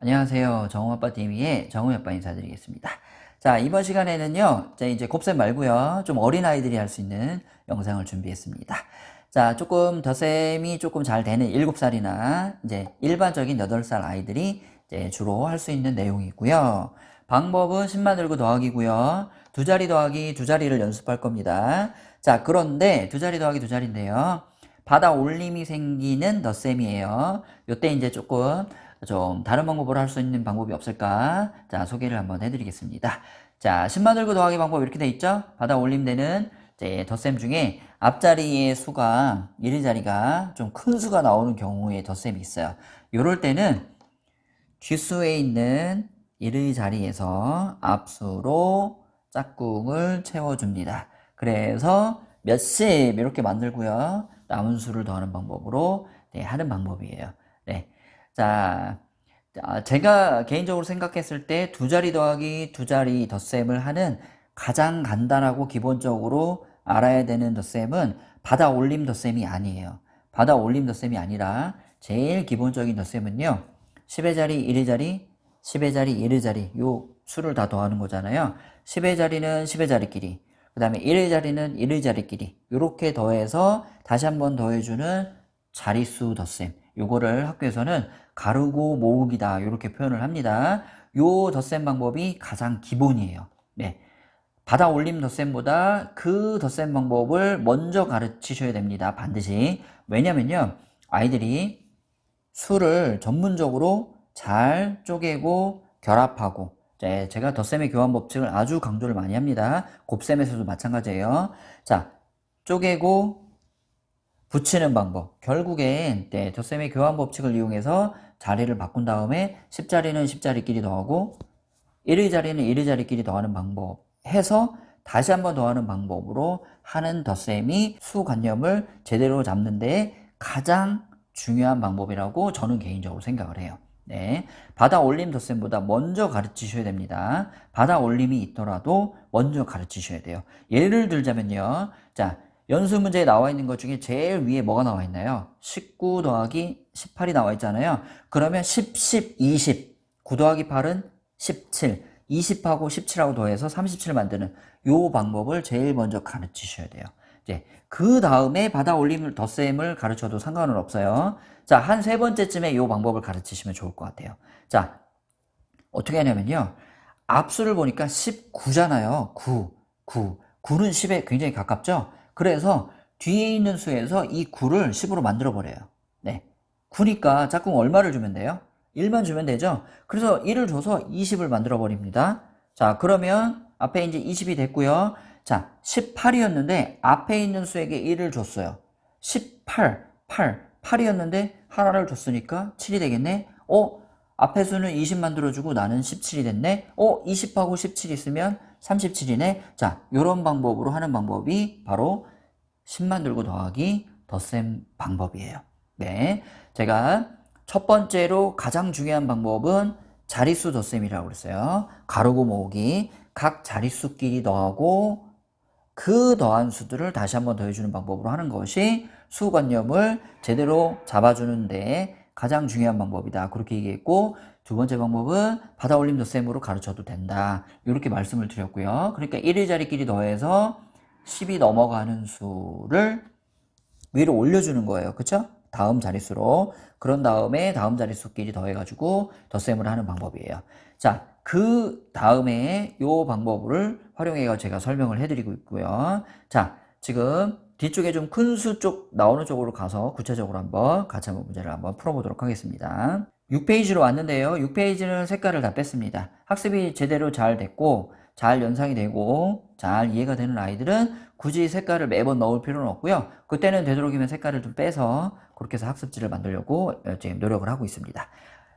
안녕하세요. 정우아빠TV의 정우아빠 인사드리겠습니다. 자, 이번 시간에는요, 자, 이제 곱셈 말고요, 좀 어린 아이들이 할 수 있는 영상을 준비했습니다. 자, 조금 덧셈이 조금 잘 되는 7살이나 이제 일반적인 8살 아이들이 이제 주로 할 수 있는 내용이고요. 방법은 10만 들고 더하기고요. 두 자리 더하기 두 자리를 연습할 겁니다. 자, 그런데 두 자리 더하기 두 자리인데요. 받아 올림이 생기는 덧셈이에요. 요때 이제 조금 좀 다른 방법으로 할 수 있는 방법이 없을까? 자, 소개를 한번 해드리겠습니다. 자, 10만 들고 더하기 방법 이렇게 돼 있죠? 받아 올림되는 이제 덧셈 중에 앞자리의 수가, 이리 자리가 좀 큰 수가 나오는 경우에 덧셈이 있어요. 요럴 때는 뒷수에 있는 이의 자리에서 앞수로 짝꿍을 채워줍니다. 그래서 몇십 이렇게 만들고요. 남은 수를 더하는 방법으로 네, 하는 방법이에요. 네. 자, 아, 제가 개인적으로 생각했을 때 두 자리 더하기 두 자리 덧셈을 하는 가장 간단하고 기본적으로 알아야 되는 덧셈은 받아 올림 덧셈이 아니에요. 받아 올림 덧셈이 아니라 제일 기본적인 덧셈은요. 10의 자리, 1의 자리, 10의 자리, 1의 자리 요 수를 다 더하는 거잖아요. 10의 자리는 10의 자리끼리 그 다음에 1의 자리는 1의 자리끼리 이렇게 더해서 다시 한번 더해주는 자릿수 덧셈 요거를 학교에서는 가르고 모으기다 이렇게 표현을 합니다. 요 덧셈 방법이 가장 기본이에요. 네. 받아 올림 덧셈보다 그 덧셈 방법을 먼저 가르치셔야 됩니다. 반드시. 왜냐면요. 아이들이 수를 전문적으로 잘 쪼개고 결합하고 네, 제가 덧셈의 교환 법칙을 아주 강조를 많이 합니다. 곱셈에서도 마찬가지예요. 자, 쪼개고 붙이는 방법. 결국엔 네, 덧셈의 교환 법칙을 이용해서 자리를 바꾼 다음에 10자리는 10자리끼리 더하고 1의 자리는 1의 자리끼리 더하는 방법 해서 다시 한번 더하는 방법으로 하는 덧셈이 수관념을 제대로 잡는 데 가장 중요한 방법이라고 저는 개인적으로 생각을 해요. 네. 받아 올림 덧셈보다 먼저 가르치셔야 됩니다. 받아 올림이 있더라도 먼저 가르치셔야 돼요. 예를 들자면요. 자, 연수 문제에 나와 있는 것 중에 제일 위에 뭐가 나와 있나요? 19 더하기 18이 나와 있잖아요. 그러면 10, 10, 20. 9 더하기 8은 17. 20하고 17하고 더해서 37 만드는 요 방법을 제일 먼저 가르치셔야 돼요. 이제 그 다음에 받아 올림을 덧셈을 가르쳐도 상관은 없어요. 자, 한 세 번째쯤에 요 방법을 가르치시면 좋을 것 같아요. 자, 어떻게 하냐면요. 앞수를 보니까 19잖아요. 9, 9. 9는 10에 굉장히 가깝죠? 그래서 뒤에 있는 수에서 이 9를 10으로 만들어 버려요. 네. 9니까 짝꿍 얼마를 주면 돼요? 1만 주면 되죠? 그래서 1을 줘서 20을 만들어 버립니다. 자, 그러면 앞에 이제 20이 됐고요. 자, 18이었는데 앞에 있는 수에게 1을 줬어요. 18, 8, 8이었는데 하나를 줬으니까 7이 되겠네? 어? 앞에 수는 20 만들어 주고 나는 17이 됐네? 어? 20하고 17 있으면 37이네? 자, 요런 방법으로 하는 방법이 바로 10만 들고 더하기 덧셈 방법이에요. 네. 제가 첫 번째로 가장 중요한 방법은 자릿수 덧셈이라고 그랬어요. 가르고 모으기. 각 자릿수끼리 더하고 그 더한 수들을 다시 한번 더해주는 방법으로 하는 것이 수관념을 제대로 잡아주는데 가장 중요한 방법이다. 그렇게 얘기했고 두 번째 방법은 받아 올림 덧셈으로 가르쳐도 된다. 이렇게 말씀을 드렸고요. 그러니까 1의 자리끼리 더해서 10이 넘어가는 수를 위로 올려주는 거예요. 그쵸? 다음 자릿수로. 그런 다음에 다음 자릿수끼리 더해가지고 덧셈을 하는 방법이에요. 자, 그 다음에 요 방법을 활용해서 제가 설명을 해드리고 있고요. 자, 지금 뒤쪽에 좀 큰 수 쪽 나오는 쪽으로 가서 구체적으로 한번 같이 한번 문제를 한번 풀어보도록 하겠습니다. 6페이지로 왔는데요. 6페이지는 색깔을 다 뺐습니다. 학습이 제대로 잘 됐고 잘 연상이 되고 잘 이해가 되는 아이들은 굳이 색깔을 매번 넣을 필요는 없고요. 그때는 되도록이면 색깔을 좀 빼서 그렇게 해서 학습지를 만들려고 지금 노력을 하고 있습니다.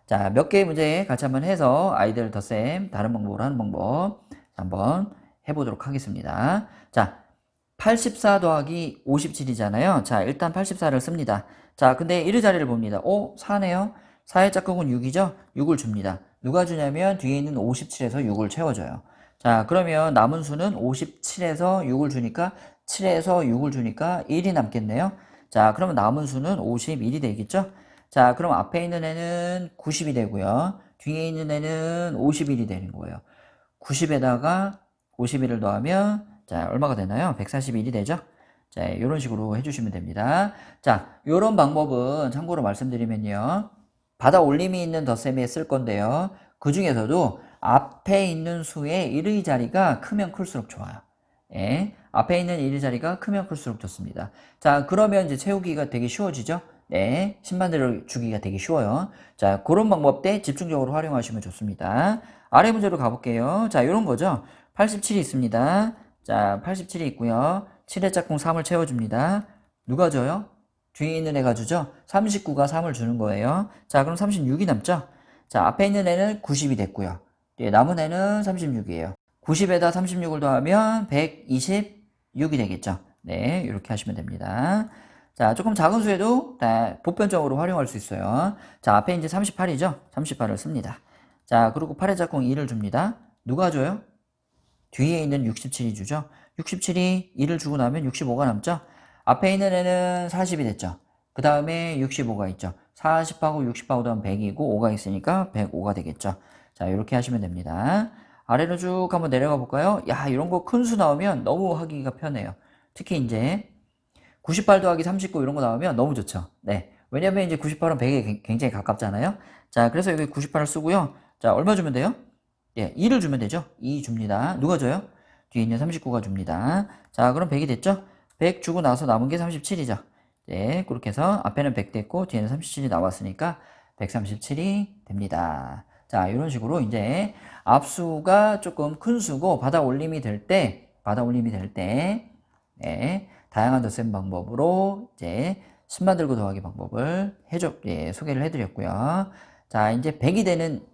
자, 몇 개의 문제 같이 한번 해서 아이들 덧셈 다른 방법으로 하는 방법 한번 해보도록 하겠습니다. 자, 84 더하기 57이잖아요. 자, 일단 84를 씁니다. 자, 근데 1의 자리를 봅니다. 오, 4네요. 4의 짝꿍은 6이죠? 6을 줍니다. 누가 주냐면 뒤에 있는 57에서 6을 채워줘요. 자, 그러면 남은 수는 57에서 6을 주니까 7에서 6을 주니까 1이 남겠네요. 자, 그러면 남은 수는 51이 되겠죠? 자, 그럼 앞에 있는 애는 90이 되고요. 뒤에 있는 애는 51이 되는 거예요. 90에다가 51을 더하면 자 얼마가 되나요? 141이 되죠? 자 이런 식으로 해주시면 됩니다. 자 이런 방법은 참고로 말씀드리면요. 받아 올림이 있는 덧셈에 쓸 건데요. 그 중에서도 앞에 있는 수의 1의 자리가 크면 클수록 좋아요. 예, 앞에 있는 1의 자리가 크면 클수록 좋습니다. 자 그러면 이제 채우기가 되게 쉬워지죠? 네, 신반대로 주기가 되게 쉬워요. 자, 그런 방법 때 집중적으로 활용하시면 좋습니다. 아래 문제로 가볼게요. 자, 이런 거죠. 87이 있습니다. 자, 87이 있고요. 7의 짝꿍 3을 채워줍니다. 누가 줘요? 뒤에 있는 애가 주죠? 39가 3을 주는 거예요. 자, 그럼 36이 남죠? 자, 앞에 있는 애는 90이 됐고요. 예, 남은 애는 36이에요. 90에다 36을 더하면 126이 되겠죠? 네, 이렇게 하시면 됩니다. 자, 조금 작은 수에도 다 보편적으로 활용할 수 있어요. 자, 앞에 이제 38이죠? 38을 씁니다. 자, 그리고 8의 짝꿍 2를 줍니다. 누가 줘요? 뒤에 있는 67이 주죠? 67이 2를 주고 나면 65가 남죠? 앞에 있는 애는 40이 됐죠? 그 다음에 65가 있죠? 40하고 60하고 더하면 100이고 5가 있으니까 105가 되겠죠? 자, 이렇게 하시면 됩니다. 아래로 쭉 한번 내려가 볼까요? 야, 이런 거 큰 수 나오면 너무 하기가 편해요. 특히 이제 98 더하기 39 이런 거 나오면 너무 좋죠. 네. 왜냐면 이제 98은 100에 굉장히 가깝잖아요. 자, 그래서 여기 98을 쓰고요. 자, 얼마 주면 돼요? 예, 2를 주면 되죠. 2 줍니다. 누가 줘요? 뒤에 있는 39가 줍니다. 자, 그럼 100이 됐죠? 100 주고 나서 남은 게 37이죠. 네, 그렇게 해서 앞에는 100 됐고 뒤에는 37이 나왔으니까 137이 됩니다. 자, 이런 식으로 이제 앞수가 조금 큰 수고 받아 올림이 될 때, 받아 올림이 될 때, 네, 다양한 덧셈 방법으로 이제 10만 들고 더하기 방법을 해줘, 예, 소개를 해드렸고요. 자, 이제 100이 되는 예,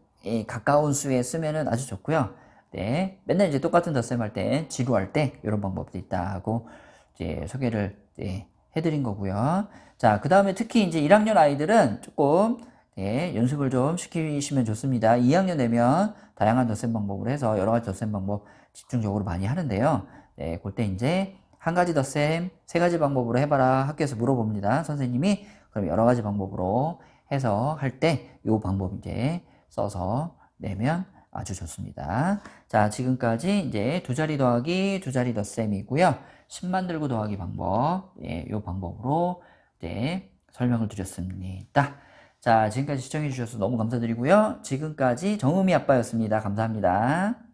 가까운 수에 쓰면은 아주 좋고요. 네, 맨날 이제 똑같은 덧셈 할 때, 지루할 때 이런 방법도 있다 하고 이제 소개를 예, 해드린 거고요. 자, 그 다음에 특히 이제 1학년 아이들은 조금 네, 연습을 좀 시키시면 좋습니다. 2학년 되면 다양한 덧셈 방법으로 해서 여러 가지 덧셈 방법 집중적으로 많이 하는데요. 네, 그때 이제 한 가지 덧셈, 세 가지 방법으로 해봐라 학교에서 물어봅니다. 선생님이 그럼 여러 가지 방법으로 해서 할 때 이 방법 이제 써서 내면 아주 좋습니다. 자, 지금까지 이제 두 자리 더하기 두 자리 덧셈이고요. 10 만 들고 더하기 방법, 예, 이 방법으로 이제 설명을 드렸습니다. 자, 지금까지 시청해 주셔서 너무 감사드리고요. 지금까지 정음이 아빠였습니다. 감사합니다.